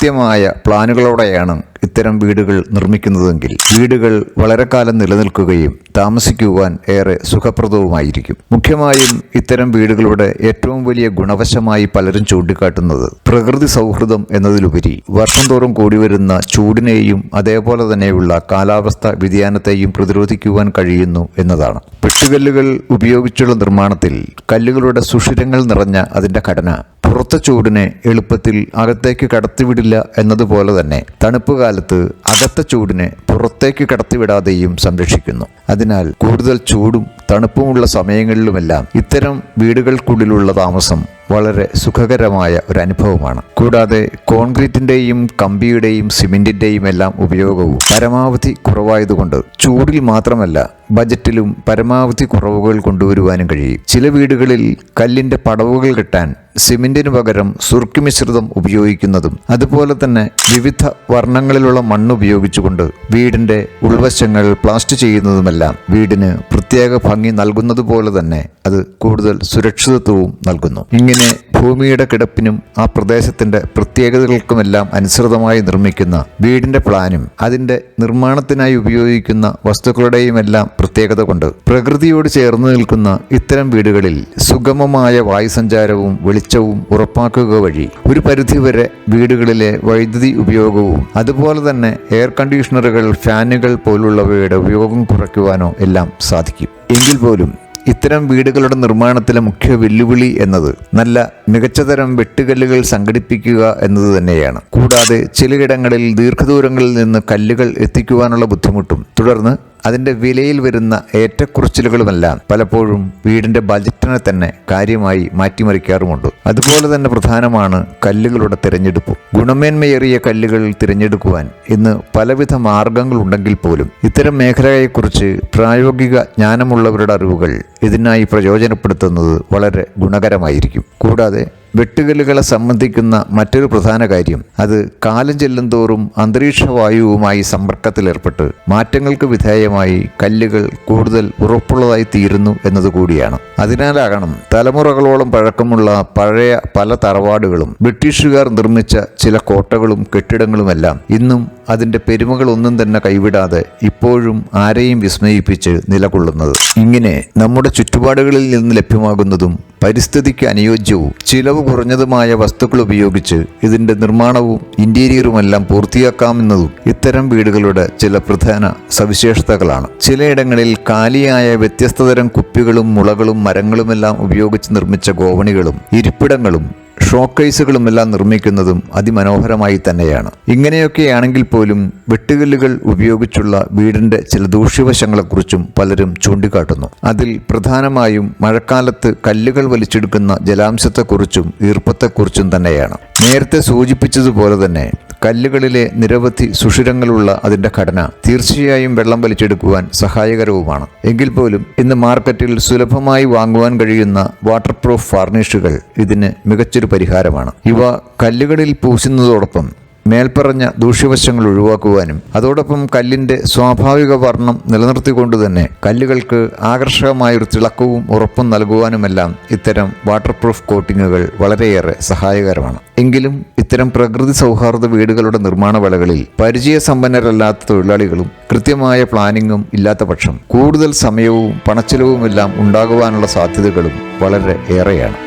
കൃത്യമായ പ്ലാനുകളോടെയാണ് ഇത്തരം വീടുകൾ നിർമ്മിക്കുന്നതെങ്കിൽ വീടുകൾ വളരെ കാലം നിലനിൽക്കുകയും താമസിക്കുവാൻ ഏറെ സുഖപ്രദവുമായിരിക്കും. മുഖ്യമായും ഇത്തരം വീടുകളുടെ ഏറ്റവും വലിയ ഗുണവശമായി പലരും ചൂണ്ടിക്കാട്ടുന്നത് പ്രകൃതി സൗഹൃദം എന്നതിലുപരി വർഷം തോറും കൂടി വരുന്ന ചൂടിനെയും അതേപോലെ തന്നെയുള്ള കാലാവസ്ഥ വ്യതിയാനത്തെയും പ്രതിരോധിക്കുവാൻ കഴിയുന്നു എന്നതാണ്. വെട്ടുകല്ലുകൾ ഉപയോഗിച്ചുള്ള നിർമ്മാണത്തിൽ കല്ലുകളുടെ സുഷിരങ്ങൾ നിറഞ്ഞ അതിന്റെ ഘടന പുറത്തെ ചൂടിനെ എളുപ്പത്തിൽ അകത്തേക്ക് കടത്തിവിടില്ല എന്നതുപോലെ തന്നെ തണുപ്പ് കാലത്ത് അകത്തെ ചൂടിനെ പുറത്തേക്ക് കടത്തിവിടാതെയും സംരക്ഷിക്കുന്നു. അതിനാൽ കൂടുതൽ ചൂടും തണുപ്പുമുള്ള സമയങ്ങളിലുമെല്ലാം ഇത്തരം വീടുകൾക്കുള്ളിലുള്ള താമസം വളരെ സുഖകരമായ ഒരു അനുഭവമാണ് കൂടാതെ കോൺക്രീറ്റിന്റെയും കമ്പിയുടെയും സിമെന്റിന്റെയും എല്ലാം ഉപയോഗവും പരമാവധി കുറവായതുകൊണ്ട് ചൂടിൽ മാത്രമല്ല ബജറ്റിലും പരമാവധി കുറവുകൾ കൊണ്ടുവരുവാനും കഴിയും. ചില വീടുകളിൽ കല്ലിന്റെ പടവുകൾ കിട്ടാൻ സിമെന്റിന് പകരം സുർക്കി മിശ്രിതം ഉപയോഗിക്കുന്നതും അതുപോലെ തന്നെ വിവിധ വർണങ്ങളിലുള്ള മണ്ണ് ഉപയോഗിച്ചുകൊണ്ട് വീടിന്റെ ഉൾവശങ്ങൾ പ്ലാസ്റ്റ് ചെയ്യുന്നതുമെല്ലാം വീടിന് പ്രത്യേക ഭംഗി നൽകുന്നതുപോലെ തന്നെ അത് കൂടുതൽ സുരക്ഷിതത്വവും നൽകുന്നു. ഇങ്ങനെ ഭൂമിയുടെ കിടപ്പിനും ആ പ്രദേശത്തിന്റെ പ്രത്യേകതകൾക്കുമെല്ലാം അനുസൃതമായി നിർമ്മിക്കുന്ന വീടിന്റെ പ്ലാനും അതിന്റെ നിർമ്മാണത്തിനായി ഉപയോഗിക്കുന്ന വസ്തുക്കളുടെയും എല്ലാം പ്രത്യേകത കൊണ്ട് പ്രകൃതിയോട് ചേർന്ന് നിൽക്കുന്ന ഇത്തരം വീടുകളിൽ സുഗമമായ വായുസഞ്ചാരവും വെളിച്ചവും ഉറപ്പാക്കുക വഴി ഒരു പരിധിവരെ വീടുകളിലെ വൈദ്യുതി ഉപയോഗവും അതുപോലെ തന്നെ എയർ കണ്ടീഷണറുകൾ ഫാനുകൾ പോലുള്ളവയുടെ ഉപയോഗം കുറയ്ക്കുവാനോ എല്ലാം സാധിക്കും. എങ്കിൽ പോലും ഇത്തരം വീടുകളുടെ നിർമ്മാണത്തിലെ മുഖ്യ വെല്ലുവിളി എന്നത് നല്ല മികച്ചതരം വെട്ടുകല്ലുകൾ സംഘടിപ്പിക്കുക എന്നത് തന്നെയാണ്. കൂടാതെ ചിലയിടങ്ങളിൽ ദീർഘദൂരങ്ങളിൽ നിന്ന് കല്ലുകൾ എത്തിക്കുവാനുള്ള ബുദ്ധിമുട്ടും തുടർന്ന് അതിന്റെ വിലയിൽ വരുന്ന ഏറ്റക്കുറച്ചിലുകളുമെല്ലാം പലപ്പോഴും വീടിന്റെ ബജറ്റിനെ തന്നെ കാര്യമായി മാറ്റിമറിക്കാറുമുണ്ട്. അതുപോലെ തന്നെ പ്രധാനമാണ് കല്ലുകളുടെ തിരഞ്ഞെടുപ്പ്. ഗുണമേന്മയേറിയ കല്ലുകൾ തിരഞ്ഞെടുക്കുവാൻ ഇന്ന് പലവിധ മാർഗങ്ങളുണ്ടെങ്കിൽ പോലും ഇത്തരം മേഖലയെക്കുറിച്ച് പ്രായോഗിക ജ്ഞാനമുള്ളവരുടെ അറിവുകൾ ഇതിനായി പ്രയോജനപ്പെടുത്തുന്നത് വളരെ ഗുണകരമായിരിക്കും. കൂടാതെ വെട്ടുകല്ലുകളെ സംബന്ധിക്കുന്ന മറ്റൊരു പ്രധാന കാര്യം അത് കാലം ചെല്ലും തോറും അന്തരീക്ഷ വായുവുമായി സമ്പർക്കത്തിലേർപ്പെട്ട് മാറ്റങ്ങൾക്ക് വിധേയമായി കല്ലുകൾ കൂടുതൽ ഉറപ്പുള്ളതായി തീരുന്നു എന്നതുകൂടിയാണ്. അതിനാലാകണം തലമുറകളോളം പഴക്കമുള്ള പഴയ പല തറവാടുകളും ബ്രിട്ടീഷുകാർ നിർമ്മിച്ച ചില കോട്ടകളും കെട്ടിടങ്ങളുമെല്ലാം ഇന്നും അതിന്റെ പെരുമകളൊന്നും തന്നെ കൈവിടാതെ ഇപ്പോഴും ആരെയും വിസ്മയിപ്പിച്ച് നിലകൊള്ളുന്നത്. ഇങ്ങനെ നമ്മുടെ ചുറ്റുപാടുകളിൽ നിന്ന് ലഭ്യമാകുന്നതും പരിസ്ഥിതിക്ക് അനുയോജ്യവും ചിലവ് കുറഞ്ഞതുമായ വസ്തുക്കൾ ഉപയോഗിച്ച് ഇതിന്റെ നിർമ്മാണവും ഇന്റീരിയറുമെല്ലാം പൂർത്തിയാക്കാമെന്നതും ഇത്തരം വീടുകളുടെ ചില പ്രധാന സവിശേഷതകളാണ്. ചിലയിടങ്ങളിൽ കാലിയായ വ്യത്യസ്തതരം കുപ്പികളും മുളകളും മരങ്ങളുമെല്ലാം ഉപയോഗിച്ച് നിർമ്മിച്ച ഗോവണികളും ഇരിപ്പിടങ്ങളും ഷോക്കേസുകളും എല്ലാം നിർമ്മിക്കുന്നതും അതിമനോഹരമായി തന്നെയാണ്. ഇങ്ങനെയൊക്കെയാണെങ്കിൽ പോലും വെട്ടുകല്ലുകൾ ഉപയോഗിച്ചുള്ള വീടിന്റെ ചില ദൂഷ്യവശങ്ങളെക്കുറിച്ചും പലരും ചൂണ്ടിക്കാട്ടുന്നു. അതിൽ പ്രധാനമായും മഴക്കാലത്ത് കല്ലുകൾ വലിച്ചെടുക്കുന്ന ജലാംശത്തെക്കുറിച്ചും ഈർപ്പത്തെക്കുറിച്ചും തന്നെയാണ്. നേരത്തെ സൂചിപ്പിച്ചതുപോലെ തന്നെ കല്ലുകളിലെ നിരവധി സുഷിരങ്ങളുള്ള അതിന്റെ ഘടന തീർച്ചയായും വെള്ളം വലിച്ചെടുക്കുവാൻ സഹായകരവുമാണ്. എങ്കിൽ പോലും ഇന്ന് മാർക്കറ്റിൽ സുലഭമായി വാങ്ങുവാൻ കഴിയുന്ന വാട്ടർ പ്രൂഫ് ഫാർണിഷുകൾ ഇതിന് മികച്ചൊരു പരിഹാരമാണ്. ഇവ കല്ലുകളിൽ പൂശുന്നതോടൊപ്പം മേൽപ്പറഞ്ഞ ദൂഷ്യവശങ്ങൾ ഒഴിവാക്കുവാനും അതോടൊപ്പം കല്ലിന്റെ സ്വാഭാവിക വർണം നിലനിർത്തിക്കൊണ്ട് തന്നെ കല്ലുകൾക്ക് ആകർഷകമായൊരു തിളക്കവും ഉറപ്പും നൽകുവാനുമെല്ലാം ഇത്തരം വാട്ടർ പ്രൂഫ് കോട്ടിങ്ങുകൾ വളരെയേറെ സഹായകരമാണ്. എങ്കിലും ഇത്തരം പ്രകൃതി സൗഹാർദ്ദ വീടുകളുടെ നിർമ്മാണ വേളകളിൽ പരിചയസമ്പന്നരല്ലാത്ത തൊഴിലാളികളും കൃത്യമായ പ്ലാനിങ്ങും ഇല്ലാത്ത പക്ഷം കൂടുതൽ സമയവും പണച്ചെലവുമെല്ലാം ഉണ്ടാകുവാനുള്ള സാധ്യതകളും വളരെ ഏറെയാണ്.